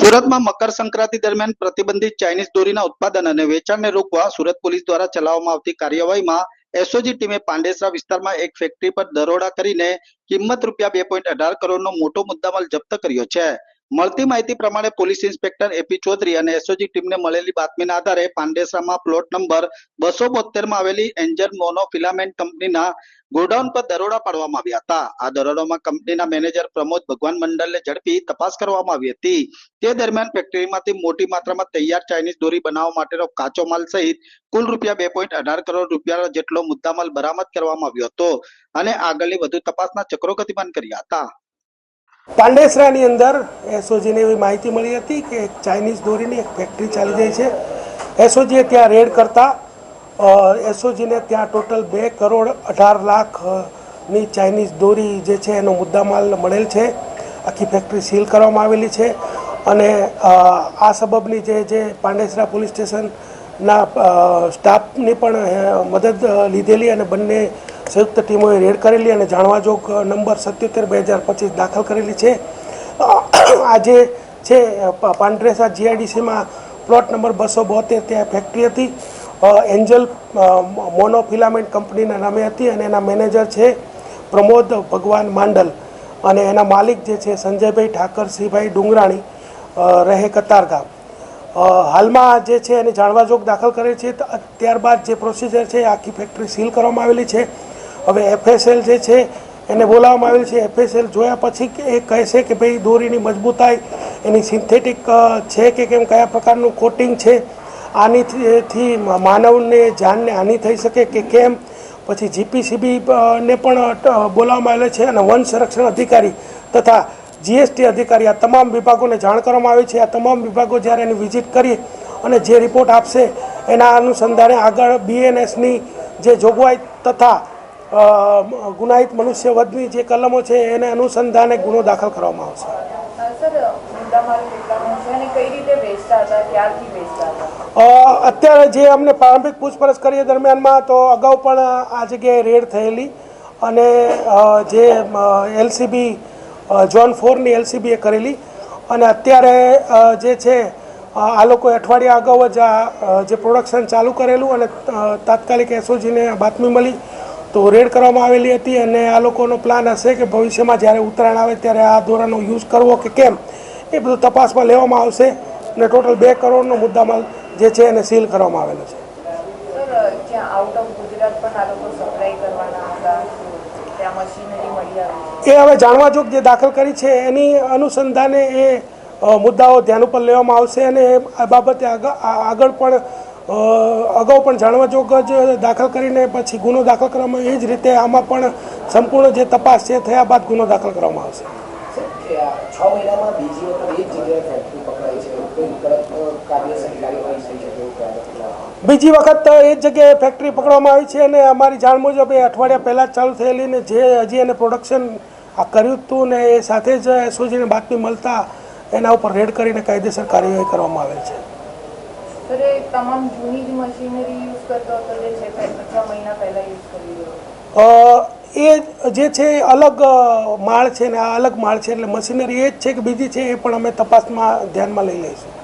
સુરતમાં મકર સંક્રાંતિ દરમિયાન પ્રતિબંધિત ચાઇનીઝ દોરીના ઉત્પાદન અને વેચાણને રોકવા સુરત પોલીસ દ્વારા ચલાવવામાં આવતી કાર્યવાહીમાં એસઓજી ટીમે પાંડેસરા વિસ્તારમાં એક ફેક્ટરી પર દરોડા કરીને કિંમત રૂપિયા બે પોઈન્ટ અઢાર કરોડનો મોટો મુદ્દામાલ જપ્ત કર્યો છે. મળતી માહિતી પ્રમાણે પોલીસ ઇન્સ્પેક્ટર એપી ચૌધરી અને એસઓજી ટીમને મળેલી બાતમીના આધારે પાંડેસરામાં પ્લોટ નંબર બસો બોતેરમાં આવેલી એન્જર મોનો કંપનીના ગોડાઉન પર દરોડા પાડવામાં આવ્યા હતા. આ દરોડામાં કંપનીના મેનેજર પ્રમોદ ભગવાન મંડલને ઝડપી તપાસ કરવામાં આવી હતી. તે દરમિયાન ફેક્ટરીમાંથી મોટી માત્રામાં તૈયાર ચાઇનીઝ દોરી બનાવવા માટેનો કાચો માલ સહિત કુલ રૂપિયા બે પોઈન્ટ અઢાર કરોડ રૂપિયા જેટલો મુદ્દામાલ બરામદ કરવામાં આવ્યો હતો અને આગળની વધુ તપાસના ચક્રો ગતિમાન કર્યા હતા. પાંડેસરાની અંદર એસઓજીને એવી માહિતી મળી હતી કે એક ચાઇનીઝ દોરીની એક ફેક્ટરી ચાલી જાય છે. એસઓજીએ ત્યાં રેડ કરતા એસઓજીને ત્યાં ટોટલ બે કરોડ અઢાર લાખની ચાઇનીઝ દોરી જે છે એનો મુદ્દામાલ મળેલ છે. આખી ફેક્ટરી સીલ કરવામાં આવેલી છે. અને આ સબબની જે જે પાંડેસરા પોલીસ સ્ટેશનના સ્ટાફની પણ મદદ લીધેલી અને બંને સંયુક્ત ટીમોએ રેડ કરેલી અને જાણવાજોગ નંબર સત્યોતેર બે હજાર પચીસ દાખલ કરેલી છે. આજે છે પાંડ્રેસા જીઆઈડીસીમાં પ્લોટ નંબર બસો બોતેર ત્યાં ફેક્ટરી હતી. એન્જલ મોનોફિલામેન્ટ કંપનીના નામે હતી અને એના મેનેજર છે પ્રમોદ ભગવાન માંડલ. અને એના માલિક જે છે સંજયભાઈ ઠાકરસિંહભાઈ ડુંગરાણી રહે કતારગામ. હાલમાં જે છે એને જાણવાજોગ દાખલ કરે છે. ત્યારબાદ જે પ્રોસિજર છે આખી ફેક્ટરી સીલ કરવામાં આવેલી છે. હવે એફએસએલ જે છે, એને બોલાવવામાં આવેલ છે. એફએસએલ જોયા પછી એ કહેશે કે ભાઈ, દોરીની મજબૂતાઈ, એની સિન્થેટિક છે કે કેમ, કયા પ્રકારનું કોટિંગ છે, આની થી- થી માનવને, જાનને હાનિ થઈ શકે કે કેમ? પછી જીપીસીબી ને પણ બોલાવવામાં આવેલા છે અને વન સંરક્ષણ અધિકારી તથા જીએસટી અધિકારી, આ તમામ વિભાગોને જાણ કરવામાં આવી છે. આ તમામ વિભાગો જ્યારે એની વિઝિટ કરી અને જે રિપોર્ટ આપશે, એના અનુસંધાને આગળ બીએનએસની જે જોગવાઈ તથા ગુનાહિત મનુષ્ય વધની જે કલમો છે એને અનુસંધાને ગુનો દાખલ કરવામાં આવશે. અત્યારે જે અમને પ્રારંભિક પૂછપરછ કરીએ દરમિયાનમાં તો અગાઉ પણ આ જગ્યાએ રેડ થયેલી અને જે એલસીબી ઝોન ફોરની એલસીબીએ કરેલી. અને અત્યારે જે છે આ લોકોએ અઠવાડિયા અગાઉ જ આ જે પ્રોડક્શન ચાલુ કરેલું અને તાત્કાલિક એસઓજીને બાતમી મળી તો રેડ કરવામાં આવેલી હતી અને આ લોકોનો પ્લાન હશે કે ભવિષ્યમાં જ્યારે ઉત્તરાયણ આવે ત્યારે આ ધોરણનો યુઝ કરવો કે કેમ એ બધું તપાસમાં લેવામાં આવશે અને ટોટલ બે કરોડનો મુદ્દામાલ જે છે એને સીલ કરવામાં આવેલો છે. એ હવે જાણવાજોગ જે દાખલ કરી છે એની અનુસંધાને એ મુદ્દાઓ ધ્યાન ઉપર લેવામાં આવશે અને આ બાબતે આગળ પણ અગાઉ પણ જાણવાજોગ જ દાખલ કરીને પછી ગુનો દાખલ કરવામાં એ જ રીતે આમાં પણ સંપૂર્ણ જે તપાસ છે થયા બાદ ગુનો દાખલ કરવામાં આવશે. બીજી વખત એ જ જગ્યાએ ફેક્ટરી પકડવામાં આવી છે અને અમારી જાણ મુજબ એ અઠવાડિયા પહેલાં ચાલુ થયેલી ને જે હજી એને પ્રોડક્શન આ કર્યું હતું ને એ સાથે જ એસઓજીને બાતમી મળતા એના ઉપર રેડ કરીને કાયદેસર કાર્યવાહી કરવામાં આવેલ છે. સર તમામ જૂની જ મશીનરી યુઝ કરતો હતો જે છે છ મહિના પહેલા યુઝ કરી રહ્યો એ જે છે અલગ માળ છે ને, આ અલગ માળ છે, એટલે મશીનરી એ જ છે કે બીજી છે એ પણ અમે તપાસમાં ધ્યાનમાં લઈ લઈશું.